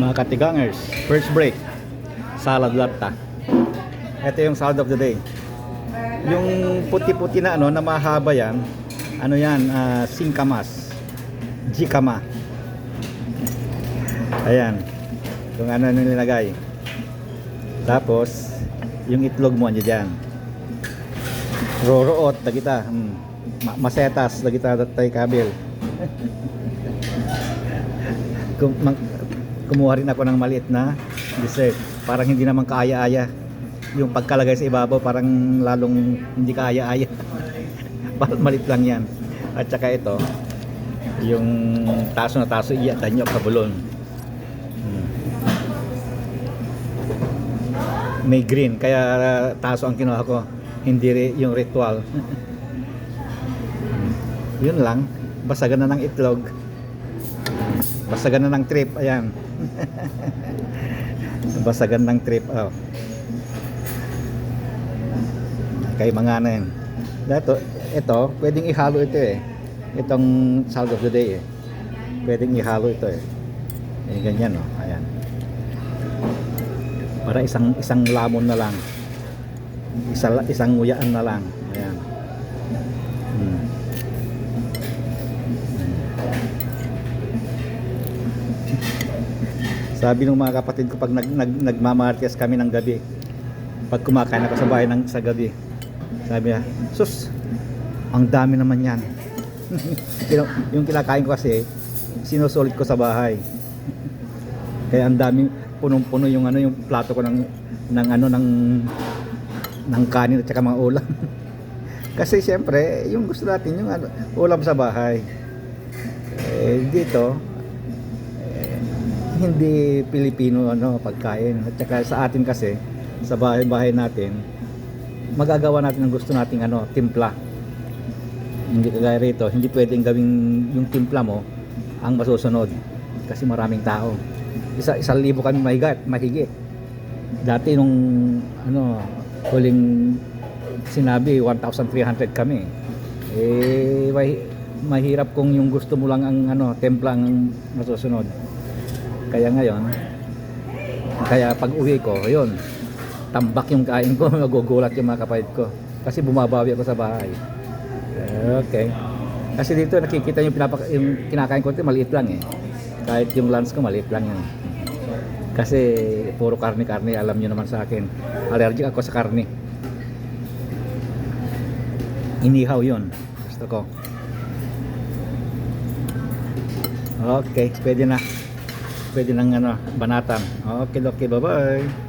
Mga katigangers, first break, salad latta. Ito yung salad of the day. Yung puti-puti na ano, na mahaba yan, ano yan, ah, singkamas. Jikama. Ayan. Kung ano nilagay. Tapos, yung itlog mo andyan dyan. Roroot, dagita. Mm. Ma- masetas, dagita datay kabil. Kum- kumuha rin ako ng maliit na dessert. Parang hindi naman kaaya-aya. Yung pagkalagay sa ibabaw, parang lalong hindi kaaya-aya. Maliit lang yan. At saka ito, yung taso na taso, iya, danyo, kabulon. Hmm. May green, kaya taso ang kinuha ko. Hindi yung ritual. Hmm. Yun lang. Basagan na ng itlog. Basagan na ng trip, ayan. Basagan ng trip, oh. Kay mga na yan. Ito, ito, pwedeng ihalo ito eh. Itong salad of the day eh. Pwedeng ihalo ito eh. Eh, ganyan oh, ayan. Para isang isang lamon na lang. Isa, isang nguyaan na lang. Sabi ng mga kapatid ko pag nag, nag, nagmamartes kami ng gabi, pag kumakain ako sa bahay ng, sa gabi, sabi niya, sus, ang dami naman yan. Kino- yung kinakain ko kasi, sinusulit ko sa bahay. Kaya ang dami, punong-puno yung ano yung plato ko ng ng ano ng ng kanin at saka mga ulam. kasi siyempre, yung gusto natin yung ano, ulam sa bahay. Eh, dito, hindi Pilipino ano pagkain. At saka sa atin kasi sa bahay-bahay natin magagawa natin ang gusto nating ano timpla. Hindi kagaya rito hindi pwedeng gawing yung timpla mo ang masusunod kasi maraming tao. Isa isang libo kami mahigat mahigit. Dati nung ano huling sinabi 1,300 kami. Eh mahi- mahirap kung yung gusto mo lang ang ano templa ang masusunod kaya ngayon, kaya pag uwi ko, yun, tambak yung kain ko, magugulat yung mga kapatid ko. Kasi bumabawi ako sa bahay. Okay. Kasi dito nakikita yung, pinapak yung kinakain ko, maliit lang eh. Kahit yung lunch ko, maliit lang yan. Kasi puro karne-karne, alam nyo naman sa akin. Allergic ako sa karne. Inihaw yun. Gusto ko. Okay, pwede na. Pwede nang ano, banatan. Okay, okay, bye-bye.